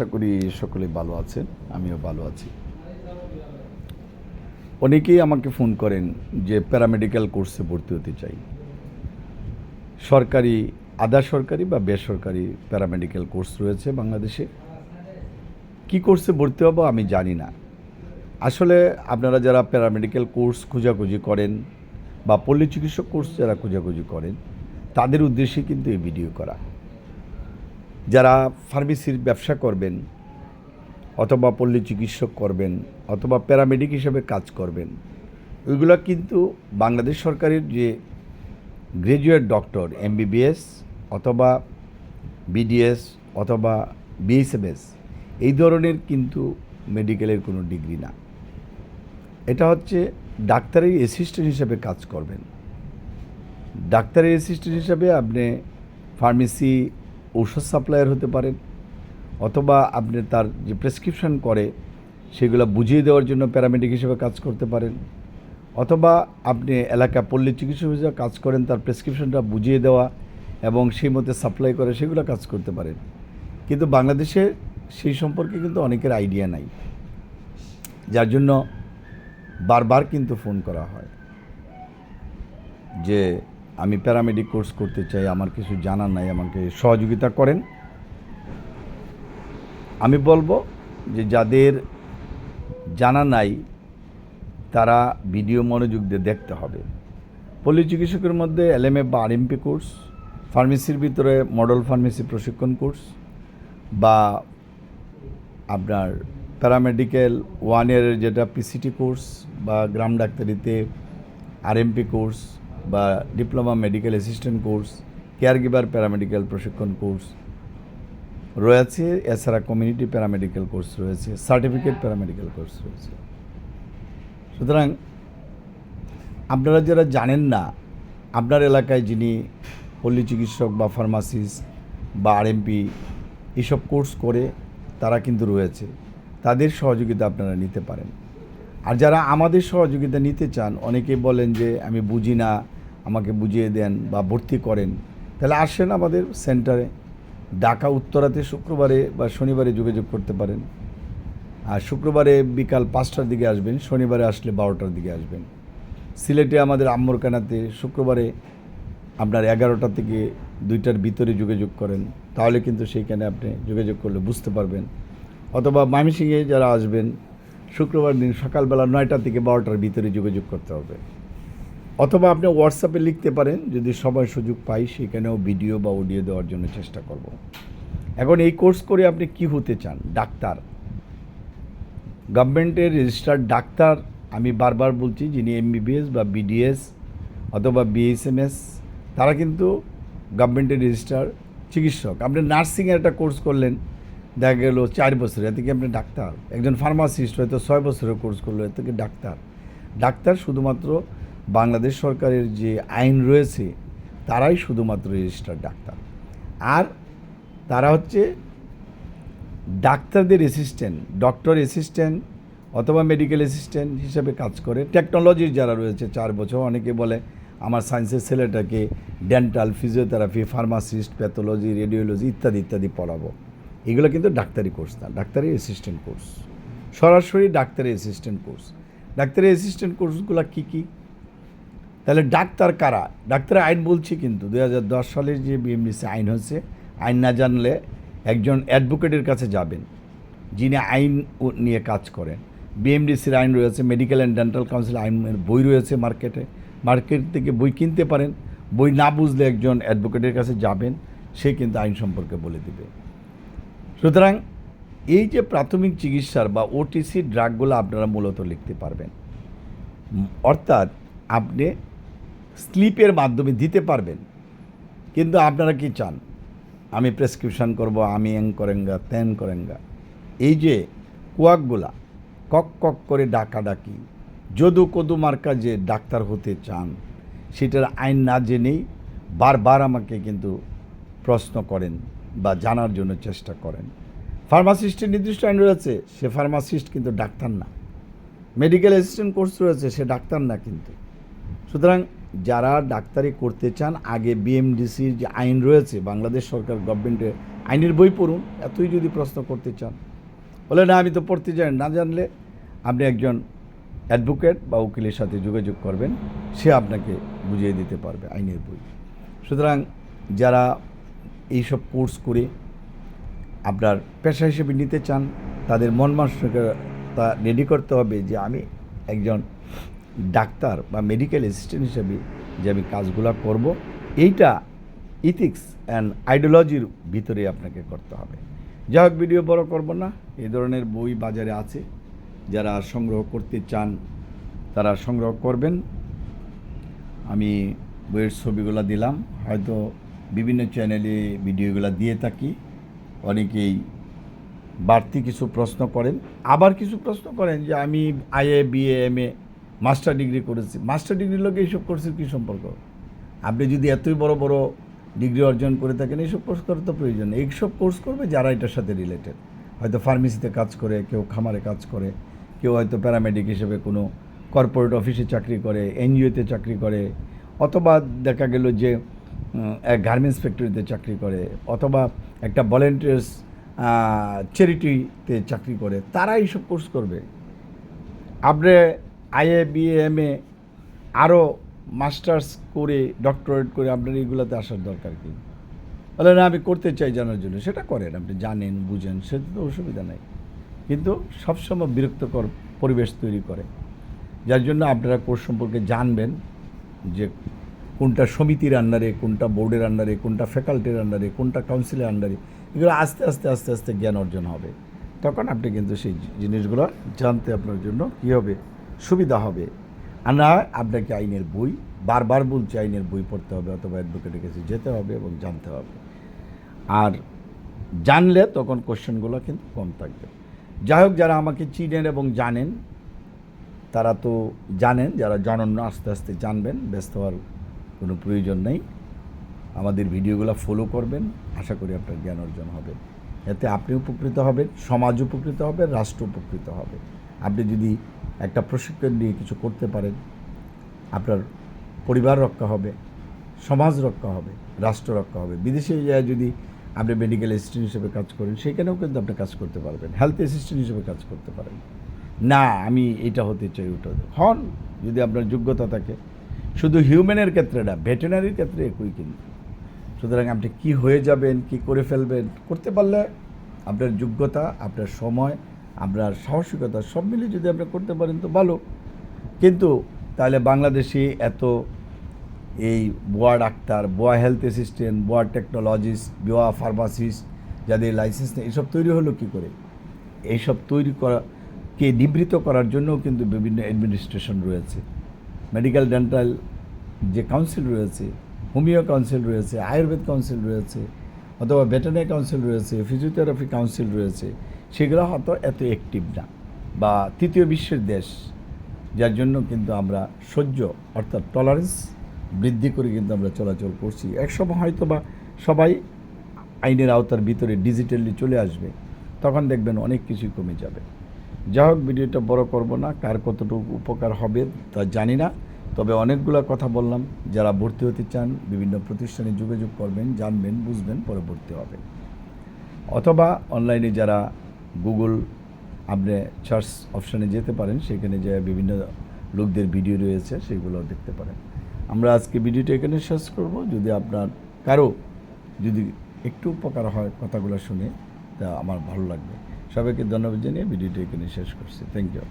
আশা করি সকলেই ভালো আছেন, আমিও ভালো আছি। অনেকেই আমাকে ফোন করেন যে প্যারামেডিক্যাল কোর্সে ভর্তি হতে চাই। সরকারি, আধা সরকারি বা বেসরকারি প্যারামেডিক্যাল কোর্স রয়েছে বাংলাদেশে। কি কোর্সে ভর্তি হব আমি জানি না। আসলে আপনারা যারা প্যারামেডিক্যাল কোর্স খোঁজাখুঁজি করেন বা পল্লী চিকিৎসক কোর্স যারা খোঁজাখুঁজি করেন, তাদের উদ্দেশ্যে কিন্তু এই ভিডিও করা। যারা ফার্মেসির ব্যবসা করবেন, অথবা পল্লী চিকিৎসক করবেন, অথবা প্যারামেডিক হিসেবে কাজ করবেন, ওইগুলো কিন্তু বাংলাদেশ সরকারের যে গ্র্যাজুয়েট ডক্টর, এমবিবিএস অথবা বিডিএস অথবা বিএসএমএস এই ধরনের কিন্তু মেডিকেলের কোনো ডিগ্রি না। এটা হচ্ছে ডাক্তারের অ্যাসিস্ট্যান্ট হিসেবে কাজ করবেন। ডাক্তারের অ্যাসিস্ট্যান্ট হিসাবে আপনি ফার্মেসি ঔষধ সাপ্লায়ার হতে পারেন, অথবা আপনি তার যে প্রেসক্রিপশন করে, সেগুলো বুঝিয়ে দেওয়ার জন্য প্যারামেডিক হিসেবে কাজ করতে পারেন, অথবা আপনি এলাকা পল্লী চিকিৎসক হিসেবে কাজ করেন, তার প্রেসক্রিপশনটা বুঝিয়ে দেওয়া এবং সেই মতে সাপ্লাই করে, সেগুলো কাজ করতে পারেন। কিন্তু বাংলাদেশে সেই সম্পর্কে কিন্তু অনেকের আইডিয়া নাই। যার জন্য বারবার কিন্তু ফোন করা হয় যে আমি প্যারামেডিক কোর্স করতে চাই, আমার কিছু জানার নাই, আমাকে সহযোগিতা করেন। আমি বলব যে যাদের জানা নাই, তারা ভিডিও মনোযোগ দিয়ে দেখতে হবে। পল্লী চিকিৎসকের মধ্যে এলএমএ বা আরএমপি কোর্স, ফার্মেসির ভিতরে মডেল ফার্মেসি প্রশিক্ষণ কোর্স বা আপনার প্যারামেডিক্যাল ওয়ান ইয়ারের যেটা পিসিটি কোর্স বা গ্রাম ডাক্তারিতে আরএমপি কোর্স বা diploma medical assistant course caregiver paramedical প্রশিক্ষণ কোর্স রয়েছে। এছাড়া কমিউনিটি প্যারামেডিক্যাল কোর্স রয়েছে সার্টিফিকেট প্যারামেডিক্যাল কোর্স রয়েছে। সুতরাং আপনারা যারা জানেন না আপনার এলাকায় যিনি পল্লী চিকিৎসক বা ফার্মাসিস্ট বা আরএমপি এসব কোর্স করে তারা কিন্তু রয়েছে। তাদের সহযোগিতা আপনারা নিতে পারেন। আর যারা আমাদের সহযোগিতা নিতে চান অনেকেই বলেন যে আমি বুঝি না আমাকে বুঝিয়ে দেন বা ভর্তি করেন। তাহলে আসেন আমাদের সেন্টারে। ঢাকা উত্তরাতে শুক্রবারে বা শনিবারে যোগাযোগ করতে পারেন। আর শুক্রবারে বিকাল পাঁচটার দিকে আসবেন, শনিবারে আসলে বারোটার দিকে আসবেন। সিলেটে আমাদের আম্মরকানাতে শুক্রবারে আপনার এগারোটা থেকে দুইটার ভিতরে যোগাযোগ করেন। তাহলে কিন্তু সেইখানে আপনি যোগাযোগ করলে বুঝতে পারবেন। অথবা ময়মনসিংহে যারা আসবেন, শুক্রবার দিন সকালবেলা নয়টা থেকে বারোটার ভিতরে যোগাযোগ করতে হবে। অথবা আপনি হোয়াটসঅ্যাপে লিখতে পারেন, যদি সবাই সুযোগ পাই, সেখানেও ভিডিও বা অডিও দেওয়ার জন্য চেষ্টা করব। এখন এই কোর্স করে আপনি কি হতে চান? ডাক্তার। গভর্নমেন্টের রেজিস্টার্ড ডাক্তার, আমি বারবার বলছি, যিনি এমবিবিএস বা বিডিএস অথবা বিএসএমএস তারা কিন্তু গভর্নমেন্টের রেজিস্টার চিকিৎসক। আপনি নার্সিংয়ের একটা কোর্স করলেন, দেখা গেল চার বছর এতে কি আপনি ডাক্তার? একজন ফার্মাসিস্ট হয়তো ছয় বছরের কোর্স করল, এতে কি ডাক্তার? ডাক্তার শুধুমাত্র বাংলাদেশ সরকারের যে আইন রয়েছে, তারাই শুধুমাত্র রেজিস্টার্ড ডাক্তার। আর তারা হচ্ছে ডাক্তারদের অ্যাসিস্ট্যান্ট ডক্টর অ্যাসিস্ট্যান্ট অথবা মেডিকেল অ্যাসিস্ট্যান্ট হিসেবে কাজ করে। টেকনোলজির যারা রয়েছে, চার বছর অনেকে বলে, আমার সায়েন্সের ছেলেটাকে dental physiotherapy pharmacist pathology radiology ইত্যাদি ইত্যাদি পড়াবো। এগুলো কিন্তু ডাক্তারি কোর্স না, ডাক্তারি অ্যাসিস্ট্যান্ট কোর্স সরাসরি ডাক্তারি অ্যাসিস্ট্যান্ট কোর্স ডাক্তারি অ্যাসিস্ট্যান্ট কোর্সগুলো কী কী? তাহলে ডাক্তার কারা? ডাক্তারের আইন বলছি কিন্তু দু সালের যে বিএমডিসি আইন হচ্ছে আইন না জানলে একজন অ্যাডভোকেটের কাছে যাবেন, যিনি আইন নিয়ে কাজ করেন। বিএমডিসির আইন রয়েছে, মেডিকেল অ্যান্ড ডেন্টাল কাউন্সিল আইনের বই রয়েছে মার্কেটে। মার্কেট থেকে বই কিনতে পারেন, বই না বুঝলে একজন অ্যাডভোকেটের কাছে যাবেন, সে কিন্তু আইন সম্পর্কে বলে দেবে। সুতরাং এই যে প্রাথমিক চিকিৎসার বা ওটিসি ড্রাগগুলো আপনারা মূলত লিখতে পারবেন। অর্থাৎ আপনি স্লিপের মাধ্যমে দিতে পারবেন। কিন্তু আপনারা কি চান? আমি প্রেসক্রিপশন করব, আমি এং করেঙ্গা, তেন করেঙ্গা। এই যে কুয়াকগুলা, কক কক করে ডাকাডাকি, যদু কদু মার্কা যে ডাক্তার হতে চান, সেটার আইন না জেনেই বারবার আমাকে কিন্তু প্রশ্ন করেন বা জানার জন্য চেষ্টা করেন। ফার্মাসিস্টের নির্দিষ্ট আইন রয়েছে, সে ফার্মাসিস্ট কিন্তু ডাক্তার না। মেডিকেল অ্যাসিস্ট্যান্ট কোর্স রয়েছে, সে ডাক্তার না কিন্তু। সুতরাং যারা ডাক্তারি করতে চান, আগে বিএমডিসির যে আইন রয়েছে, বাংলাদেশ সরকার গভর্নমেন্টের আইনের বই পড়ুন, এতই যদি প্রশ্ন করতে চান। বলে, না, আমি তো পড়তে জানি না। জানলে আপনি একজন অ্যাডভোকেট বা উকিলের সাথে যোগাযোগ করবেন, সে আপনাকে বুঝিয়ে দিতে পারবে আইনের বই। সুতরাং যারা এইসব কোর্স করে আপনার পেশা হিসেবে নিতে চান, তাদের মন মানসিকতা রেডি করতে হবে যে, আমি একজন ডাক্তার বা মেডিকেল অ্যাসিস্ট্যান্ট হিসেবে যে আমি কাজগুলো করব, এইটা ইথিক্স অ্যান্ড আইডিওলজির ভিতরে আপনাকে করতে হবে। যাই হোক ভিডিও বড় করব না। এই ধরনের বই বাজারে আছে। যারা সংগ্রহ করতে চান, তারা সংগ্রহ করবেন। আমি বইয়ের ছবিগুলো দিলাম। হয়তো বিভিন্ন চ্যানেলে ভিডিওগুলো দিয়ে থাকি। অনেকেই বাড়তি কিছু প্রশ্ন করেন। আবার কিছু প্রশ্ন করেন যে আমি IA BA M A master degree করেছি। মাস্টার ডিগ্রির লোক এইসব কোর্সের কী সম্পর্ক? আপনি যদি এতই বড় বড় ডিগ্রি অর্জন করে থাকেন, এইসব কোর্স করার তো প্রয়োজন। এইসব কোর্স করবে যারা এটার সাথে রিলেটেড হয়তো ফার্মেসিতে কাজ করে, কেউ খামারে কাজ করে, কেউ হয়তো প্যারামেডিক হিসেবে কোনো কর্পোরেট অফিসে চাকরি করে এনজিওতে চাকরি করে, অথবা দেখা গেল যে এক গার্মেন্টস ফ্যাক্টরিতে চাকরি করে, অথবা একটা ভলেন্টিয়ার্স চ্যারিটিতে চাকরি করে, তারা এইসব কোর্স করবে। আপনি আইএ এ আরও মাস্টার্স করে, ডক্টরেট করে আপনার এইগুলোতে আসার দরকার কি? বলে, না, আমি করতে চাই জানার জন্য। সেটা করেন, আপনি জানেন, বুঝেন, সেটা তো অসুবিধা নাই। কিন্তু সবসময় বিরক্তকর পরিবেশ তৈরি করে। যার জন্য আপনারা কোর্স সম্পর্কে জানবেন যে কোনটা সমিতির আন্ডারে, কোনটা বোর্ডের আন্ডারে, কোনটা ফ্যাকাল্টির আন্ডারে, কোনটা কাউন্সিলের আন্ডারে, এগুলো আস্তে আস্তে আস্তে আস্তে জ্ঞান অর্জন হবে। তখন আপনি কিন্তু সেই জিনিসগুলো জানতে আপনার জন্য কী হবে? সুবিধা হবে। আর না আপনাকে আইনের বই, বারবার বলছে আইনের বই পড়তে হবে অথবা অ্যাডভোকেটের কাছে যেতে হবে এবং জানতে হবে। আর জানলে তখন কোশ্চেনগুলো কিন্তু কম থাকবে। যাই হোক, যারা আমাকে চিনেন এবং জানেন, তারা তো জানেন, যারা জানেন না, আস্তে আস্তে জানবেন, ব্যস্ত হওয়ার কোনো প্রয়োজন নেই। আমাদের ভিডিওগুলো ফলো করবেন, আশা করি আপনার জ্ঞান অর্জন হবে। এতে আপনি উপকৃত হবেন, সমাজ উপকৃত হবে, রাষ্ট্র উপকৃত হবে। আপনি যদি একটা প্রশিক্ষণ নিয়ে কিছু করতে পারেন, আপনার পরিবার রক্ষা হবে, সমাজ রক্ষা হবে, রাষ্ট্র রক্ষা হবে। বিদেশে যায় যদি আপনি মেডিকেল অ্যাসিস্ট্যান্ট হিসেবে কাজ করেন, সেখানেও কিন্তু আপনি কাজ করতে পারবেন। হেলথ অ্যাসিস্ট্যান্ট হিসেবে কাজ করতে পারেন। না, আমি এটা হতে চাই, ওটা হন, যদি আপনার যোগ্যতা থাকে। শুধু হিউম্যানের ক্ষেত্রে না ভেটেনারির ক্ষেত্রে একই কিন্তু। সুতরাং আপনি কি হয়ে যাবেন, কি করে ফেলবেন, করতে পারলে আপনার যোগ্যতা, আপনার সময় আপনার সাহসিকতা সব মিলিয়ে যদি আপনি করতে পারেন তো ভালো। কিন্তু তাহলে বাংলাদেশে এত এই বোয়া ডাক্তার, বোয়া হেলথ অ্যাসিস্ট্যান্ট বোয়া টেকনোলজিস্ট বোয়া ফার্মাসিস্ট যাদের লাইসেন্স নেই, এসব তৈরি হলো কি করে? এইসব তৈরি করা, কে নিবৃত করার জন্যও কিন্তু বিভিন্ন অ্যাডমিনিস্ট্রেশন রয়েছে। মেডিকেল ডেন্টাল যে কাউন্সিল রয়েছে হোমিও কাউন্সিল রয়েছে, আয়ুর্বেদ কাউন্সিল রয়েছে, অথবা ভেটেনারি কাউন্সিল রয়েছে ফিজিওথেরাপি কাউন্সিল রয়েছে সেগুলো হয়তো এত অ্যাক্টিভ না বা তৃতীয় বিশ্বের দেশ, যার জন্য কিন্তু আমরা সহ্য অর্থাৎ টলারেন্স বৃদ্ধি করে কিন্তু আমরা চলাচল করছি। একসময় হয়তো বা সবাই আইনের আওতার ভিতরে ডিজিটালি চলে আসবে, তখন দেখবেন অনেক কিছুই কমে যাবে। যা হোক, ভিডিওটা বড় করব না, কার কতটুকু উপকার হবে তা জানি না, তবে অনেকগুলো কথা বললাম। যারা ভর্তি হতে চান, বিভিন্ন প্রতিষ্ঠানে যোগাযোগ করবেন, জানবেন, বুঝবেন পরে ভর্তি হবেন অথবা অনলাইনে যারা গুগল আপনি সার্চ অপশানে যেতে পারেন, সেখানে যে বিভিন্ন লোকদের ভিডিও রয়েছে, সেগুলো দেখতে পারেন। আমরা আজকে ভিডিওটা এখানে শেষ করব। যদি আপনার কারও যদি একটু উপকার হয় কথাগুলো শুনে, তা আমার ভালো লাগবে। সবাইকে ধন্যবাদ জানিয়ে ভিডিওটা এখানে শেষ করছি। Thank you